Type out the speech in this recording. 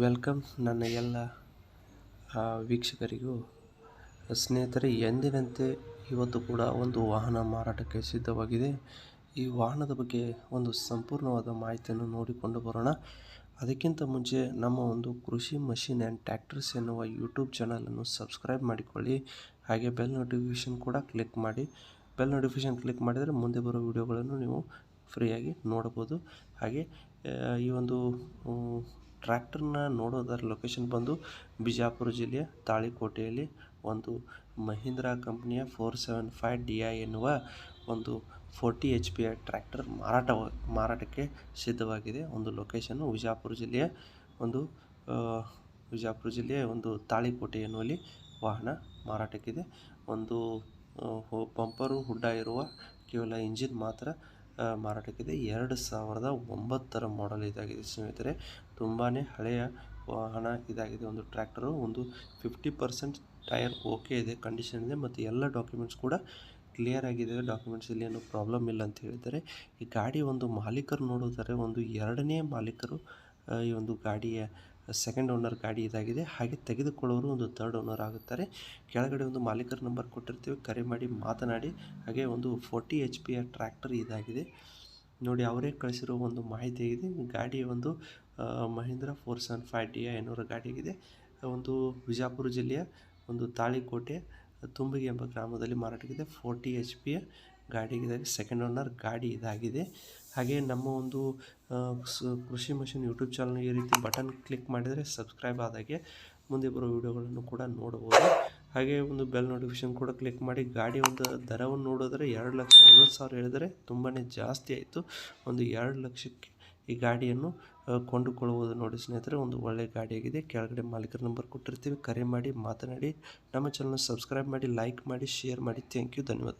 Welcome ನನ್ನ ಎಲ್ಲ ವೀಕ್ಷಕರಿಗೂ. ಸ್ನೇಹಿತರೆ, ಎಂದಿನಂತೆ ಇವತ್ತು ಕೂಡ ಒಂದು ವಾಹನ ಮಾರಾಟಕ್ಕೆ ಸಿದ್ಧವಾಗಿದೆ. ಈ ವಾಹನದ ಬಗ್ಗೆ ಒಂದು ಸಂಪೂರ್ಣವಾದ ಮಾಹಿತಿಯನ್ನು ನೋಡಿಕೊಂಡು ಬರೋಣ. ಅದಕ್ಕಿಂತ ಮುಂಚೆ ನಮ್ಮ ಒಂದು ಕೃಷಿ ಮಷಿನ್ ಆ್ಯಂಡ್ ಟ್ಯಾಕ್ಟರ್ಸ್ ಎನ್ನುವ ಯೂಟ್ಯೂಬ್ ಚಾನಲನ್ನು ಸಬ್ಸ್ಕ್ರೈಬ್ ಮಾಡಿಕೊಳ್ಳಿ. ಹಾಗೆ ಬೆಲ್ ನೋಟಿಫಿಕೇಷನ್ ಕೂಡ ಕ್ಲಿಕ್ ಮಾಡಿ. ಬೆಲ್ ನೋಟಿಫಿಕೇಷನ್ ಕ್ಲಿಕ್ ಮಾಡಿದರೆ ಮುಂದೆ ಬರೋ ವಿಡಿಯೋಗಳನ್ನು ನೀವು ಫ್ರೀಯಾಗಿ ನೋಡಬಹುದು. ಹಾಗೆ ಈ ಒಂದು ಟ್ರ್ಯಾಕ್ಟರ್ನ ನೋಡೋದರ ಲೊಕೇಶನ್ ಬಂದು ಬಿಜಾಪುರ ಜಿಲ್ಲೆಯ ತಾಳಿಕೋಟೆಯಲ್ಲಿ ಒಂದು Mahindra ಕಂಪ್ನಿಯ four seven five D I ಎನ್ನುವ ಒಂದು ಫೋರ್ಟಿ ಎಚ್ ಪಿ ಟ್ರ್ಯಾಕ್ಟರ್ ಮಾರಾಟ, ಮಾರಾಟಕ್ಕೆ ಸಿದ್ಧವಾಗಿದೆ. ಒಂದು ಲೊಕೇಶನ್ನು ವಿಜಾಪುರ ಜಿಲ್ಲೆಯ ಒಂದು ವಿಜಾಪುರ ಜಿಲ್ಲೆಯ ಒಂದು ತಾಳಿಕೋಟೆ ಎನ್ನುವಲ್ಲಿ ವಾಹನ ಮಾರಾಟಕ್ಕಿದೆ. ಒಂದು ಪಂಪರು ಹುಡ್ಡ ಇರುವ ಕೇವಲ ಇಂಜಿನ್ ಮಾತ್ರ ಮಾರಾಟಕ್ಕಿದೆ. ಎರಡು ಸಾವಿರದ ಒಂಬತ್ತರ ಮಾಡೆಲ್ ಇದಾಗಿದೆ ಸ್ನೇಹಿತರೆ. ತುಂಬಾ ಹಳೆಯ ವಾಹನ ಇದಾಗಿದೆ. ಒಂದು ಟ್ರ್ಯಾಕ್ಟರು ಒಂದು ಫಿಫ್ಟಿ ಪರ್ಸೆಂಟ್ ಟೈರ್ ಓಕೆ ಇದೆ ಕಂಡೀಷನ್ ಇದೆ ಮತ್ತು ಎಲ್ಲ ಡಾಕ್ಯುಮೆಂಟ್ಸ್ ಕೂಡ ಕ್ಲಿಯರ್ ಆಗಿದೆ. ಡಾಕ್ಯುಮೆಂಟ್ಸ್ ಇಲ್ಲಿ ಏನು ಪ್ರಾಬ್ಲಮ್ ಇಲ್ಲ ಅಂತ ಹೇಳಿದ್ದಾರೆ. ಈ ಗಾಡಿ ಒಂದು ಮಾಲೀಕರು ನೋಡಿದರೆ ಒಂದು ಎರಡನೇ ಮಾಲೀಕರು ಈ ಒಂದು ಗಾಡಿಯ ಸೆಕೆಂಡ್ ಓನರ್ ಗಾಡಿ ಇದಾಗಿದೆ. ಹಾಗೆ ತೆಗೆದುಕೊಳ್ಳೋರು ಒಂದು ಥರ್ಡ್ ಓನರ್ ಆಗುತ್ತಾರೆ. ಕೆಳಗಡೆ ಒಂದು ಮಾಲೀಕರ ನಂಬರ್ ಕೊಟ್ಟಿರ್ತೀವಿ. ಕರೆ ಮಾಡಿ ಮಾತನಾಡಿ. ಹಾಗೆ ಒಂದು ಫೋರ್ಟಿ ಎಚ್ ಪಿಯ ಟ್ರ್ಯಾಕ್ಟರ್ ಇದಾಗಿದೆ. ನೋಡಿ, ಅವರೇ ಕಳಿಸಿರೋ ಒಂದು ಮಾಹಿತಿ ಆಗಿದೆ. ಗಾಡಿ ಒಂದು Mahindra four seven five D I ಗಾಡಿಯಾಗಿದೆ ಒಂದು ವಿಜಾಪುರ ಜಿಲ್ಲೆಯ ಒಂದು ತಾಳಿಕೋಟೆ, ತುಂಬಿಗೆ ಎಂಬ ಗ್ರಾಮದಲ್ಲಿ ಮಾರಾಟಕ್ಕಿದೆ. ಫೋರ್ಟಿ ಎಚ್ ಪಿಯ ಗಾಡಿಗಿದೆ ಸೆಕೆಂಡ್ ಓನರ್ ಗಾಡಿ ಇದಾಗಿದೆ. ಹಾಗೆ ನಮ್ಮ ಒಂದು ಕೃಷಿ ಮಷಿನ್ ಯೂಟ್ಯೂಬ್ ಚಾನಲ್ ಈ ರೀತಿ ಬಟನ್ ಕ್ಲಿಕ್ ಮಾಡಿದರೆ ಸಬ್ಸ್ಕ್ರೈಬ್ ಆದಾಗೆ ಮುಂದೆ ಬರೋ ವಿಡಿಯೋಗಳನ್ನು ಕೂಡ ನೋಡಬಹುದು. ಹಾಗೆ ಒಂದು ಬೆಲ್ ನೋಟಿಫಿಕೇಶನ್ ಕೂಡ ಕ್ಲಿಕ್ ಮಾಡಿ ಗಾಡಿ ಒಂದು ದರವನ್ನು ನೋಡಿದ್ರೆ ಎರಡು ಲಕ್ಷ ಐವತ್ತು ಸಾವಿರ ಹೇಳಿದರೆ ತುಂಬಾ ಜಾಸ್ತಿ ಆಯಿತು. ಒಂದು ಎರಡು ಲಕ್ಷಕ್ಕೆ ಈ ಗಾಡಿಯನ್ನು ಕೊಂಡುಕೊಳ್ಳುವುದು ನೋಡಿ ಸ್ನೇಹಿತರೆ, ಒಂದು ಒಳ್ಳೆಯ ಗಾಡಿಯಾಗಿದೆ ಕೆಳಗಡೆ ಮಾಲೀಕರ ನಂಬರ್ ಕೊಟ್ಟಿರ್ತೀವಿ. ಕರೆ ಮಾಡಿ, ಮಾತನಾಡಿ. ನಮ್ಮ ಚಾನಲ್ನ ಸಬ್ಸ್ಕ್ರೈಬ್ ಮಾಡಿ ಲೈಕ್ ಮಾಡಿ ಶೇರ್ ಮಾಡಿ. ಥ್ಯಾಂಕ್ ಯು ಧನ್ಯವಾದ.